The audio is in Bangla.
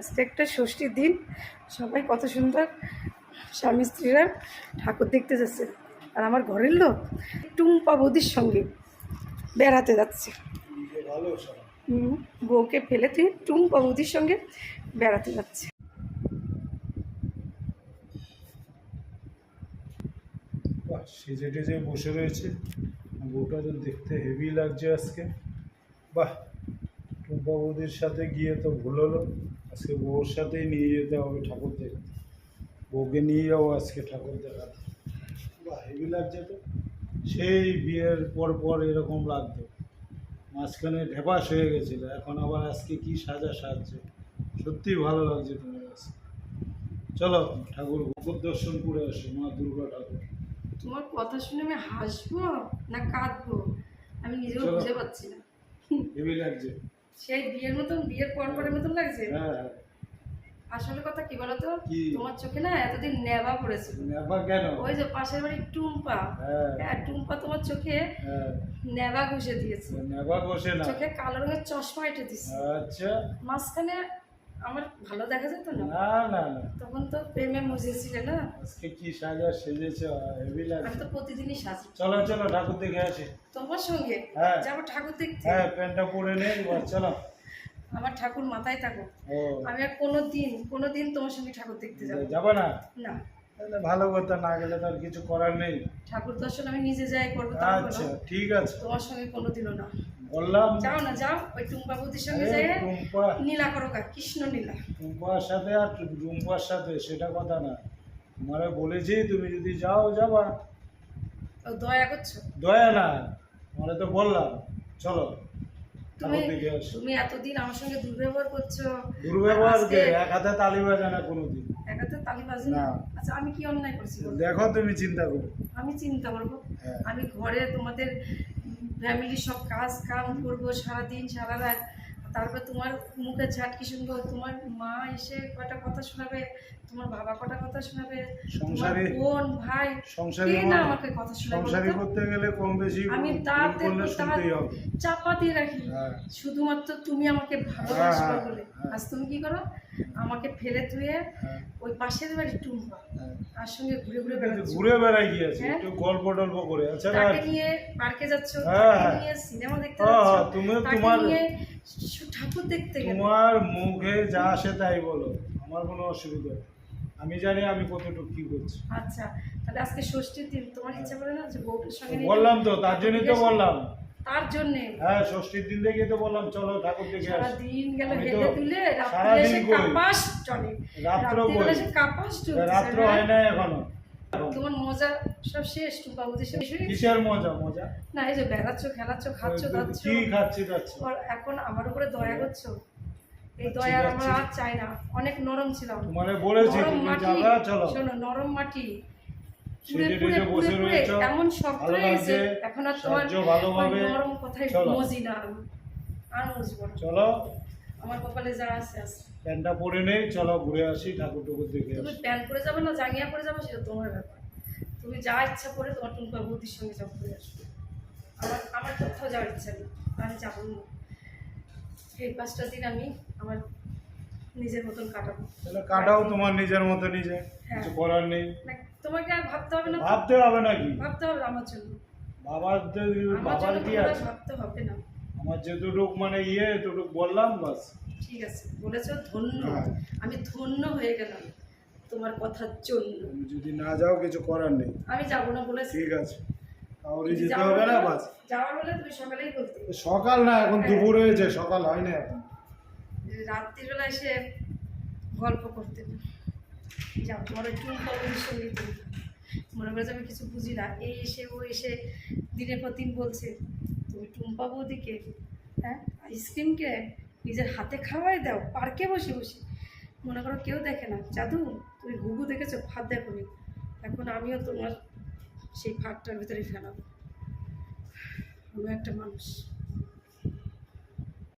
আজকে একটা ষষ্ঠীর দিন। সবাই কত সুন্দর। স্বামী স্ত্রীরা ঠাকুর দেখতে যাচ্ছে। আর আমার ঘরের লোক টুম্পা বৌদির সঙ্গে বেড়াতে যাচ্ছে। বউকে ফেলে তুই টুম্পা বৌদির সঙ্গে বেড়াতে যাচ্ছে। সেজে টেজে বসে রয়েছে, বউটা তো দেখতে হেভি লাগছে আজকে। বাহ, টুম্পা বৌদির সাথে গিয়ে তো ভুল হলো। আজকে বউর সাথেই নিয়ে যেতে হবে ঠাকুর দেখতে। বউকে নিয়ে যাব আজকে ঠাকুর দেখাতে। বাহ হেভি লাগছে তো। সেই বিয়ের পর পর এরকম লাগতো। মাঝখানে ঢেপাস হয়ে গেছিল। এখন আবার আজকে কি সাজা সাজছে। সত্যিই ভালো লাগছে তোমার কাছে। চলো ঠাকুর ভগবত দর্শন করে আসো মা দুর্গা ঠাকুর। তোমার কথা শুনে আমি হাসবো না কাঁদবো? আমি নিজেও চলো। বুঝে পাচ্ছি না। হেভি লাগছে। সেই বিয়ের মতন বিয়ের পর পরের মতন লাগছে? হ্যাঁ। হ্যাঁ আসলে কথা কি বলতো? তোমার চোখে না এতদিন নেবা পড়েছিল। নেবা কেন? ওই যে পাশের বাড়ি টুম্পা। হ্যাঁ। হ্যাঁ টুম্পা তোমার চোখে নেভা নেবা ঘষে দিয়েছে। নেবা ঘষে না। চোখে কালো রঙের চশমা এঁটে দিয়েছে। আচ্ছা। মাঝখানে আমার ভালো দেখা যেত না? না না না। তখন তো প্রেমে মজেছিলে না? আজকে কি সাজা সেজেছে হেভি আমি তো প্রতিদিনই সাজি চলো চলো ঠাকুর দেখে আসি। তোমার সঙ্গে? হ্যাঁ। যাব ঠাকুর দেখতে। হ্যাঁ প্যান্টটা পরে নেই এবার চলো। আমার ঠাকুর মাথায় থাকো আমি আর কোনো দিন কোনো দিন তোমার সঙ্গে ঠাকুর দেখতে যাব যাবা না? না। তাহলে ভালো কথা না গেলে তো আর কিছু করার নেই। ঠাকুর দর্শন আমি নিজে যাই করব আচ্ছা ঠিক আছে। তোমার সঙ্গে কোনোদিনও না। বললাম যাও না যাও ওই টুম্পা বৌদির সঙ্গে টুম্পা নীলা করো কৃষ্ণ নীলা। টুম্পার সাথে আর টুম্পার সাথে সেটা কথা না। বলেছি তুমি যদি যাও যাবা। দয়া করছ? দয়া না তো বললাম। চলো তুমি এতদিন আমার সঙ্গে দুর্ব্যবহার করছ। দুর্ব্যবহার কে এক হাতে তালি বাজে না কোনোদিন একাতে তালি বাজি না। না। আচ্ছা আমি কি অন্যায় করছি দেখো তুমি চিন্তা করো। আমি চিন্তা করব। হ্যাঁ। আমি ঘরে তোমাদের ফ্যামিলির সব কাজ কাম করব সারাদিন সারা রাত। তারপর তোমার মুখে ঝাটকি শুনব তোমার মা এসে কয়টা কথা শোনাবে তোমার বাবা কটা কথা শোনাবে সংসারে- বোন ভাই সংসারে না আমাকে কথা শোনাবে সংসারী? করতে গেলে কম বেশি আমি তার চাপা দিয়ে রাখি হ্যাঁ। শুধুমাত্র তুমি আমাকে ভালোবাসবে হ্যাঁ, বলে হ্যাঁ। আজ তুমি কি করো আমাকে ফেলে ধুয়ে হ্যাঁ, ওই পাশের বাড়ি টুম্পা হ্যাঁ। তার সঙ্গে ঘুরে ঘুরে বেড়াচ্ছ ঘুরে বেড়াই গিয়েছে। একটু গল্প টল্প করে আচ্ছা তাকে নিয়ে পার্কে যাচ্ছ তাকে। নিয়ে সিনেমা দেখতে যাচ্ছ তাকে তোমার- ঠাকুর দেখতে তোমার মুখে যা আসে তাই বলো আমার কোনো অসুবিধা নেই। আমি জানি আমি কতটুকু কি করছি। আচ্ছা তাহলে আজকে ষষ্ঠীর দিন তোমার ইচ্ছা করে না যে বউটার সঙ্গে বললাম তো তার জন্যই তো বললাম। তার জন্যে? হ্যাঁ ষষ্ঠীর দিন দেখে তো বললাম চলো ঠাকুর দেখে আসি। দিন গেল হেলে তুলে রাত্রে এসে কাপাস চলে। রাত্র কাপাস চলছে রাত্র হয় না এখনও। তোমার মজা? সব শেষ টুম্পা বুঝে গেছে? কিসের মজা মজা? না এই যে বেড়াচ্ছ খেলাচ্ছ খাচ্ছ দাচ্ছ। কি খাচ্ছি আর এখন আমার উপরে দয়া করছ? এই আচ্ছা, দয়া। আমার আর চাই না। অনেক নরম ছিলাম। তোমারে বলেছি তুমি যাবা চলো। শোনো নরম মাটি। এমন শক্ত হয়ে গেছে এখন আর তোমার নরম কথায়। মজি না। আর মজবো চলো। আমার কপালে যা আছে আছে। প্যান্টটা পরে নেই চলো ঘুরে আসি ঠাকুর টুকুর দেখে তুমি প্যান্ট পরে যাবে না জাঙ্গিয়া পরে যাবে সেটা তোমার ব্যাপার। তুমি যা ইচ্ছা করে তোমার টুম্পা বৌদির সঙ্গে যাও ঘুরে আসবে আমার আমার কোথাও যাওয়ার ইচ্ছা নেই আমি যাব না। এই পাঁচটা দিন আমি আমার নিজের মতন কাটাবো। তাহলে কাটাও তোমার নিজের মতো নিজে হ্যাঁ। কিছু করার নেই। তোমাকে আর ভাবতে হবে না। ভাবতে হবে নাকি ভাবতে হবে আমার জন্য। বাবার বাবার কি আছে? ভাবতে হবে না। আমার যেটুক মানে ইয়ে এতটুক বললাম বাস। ঠিক আছে বলেছ ধন্য। হ্যাঁ। আমি ধন্য হয়ে গেলাম। তোমার কথার জন্য তুমি যদি না যাও কিছু করার নেই। আমি যাব না বলেছি ঠিক আছে। তাহলে যেতে হবে না বাস। যাওয়ার হলে তুমি সকালেই বলতে সকাল না এখন হ্যাঁ। দুপুর হয়েছে সকাল হয় না এখন। রাত্রিবেলা এসে গল্প করতে যাও তোমার টুম্পা বৌদির সঙ্গে মনে করে যে আমি কিছু বুঝি না। এই এসে ও এসে দিনের পর দিন বলছে। তুমি টুম্পা বৌদিকে হ্যাঁ আইসক্রিম কিনে নিজের হাতে খাওয়াই দাও, পার্কে বসে বসে। মনে করো কেউ দেখে না। জাদু, তুমি ঘুঘু দেখেছ? ফাঁদ দেখো এখন আমিও তোমার সেই ফাঁদটার ভিতরে ফেলাবো। আমি একটা মানুষ।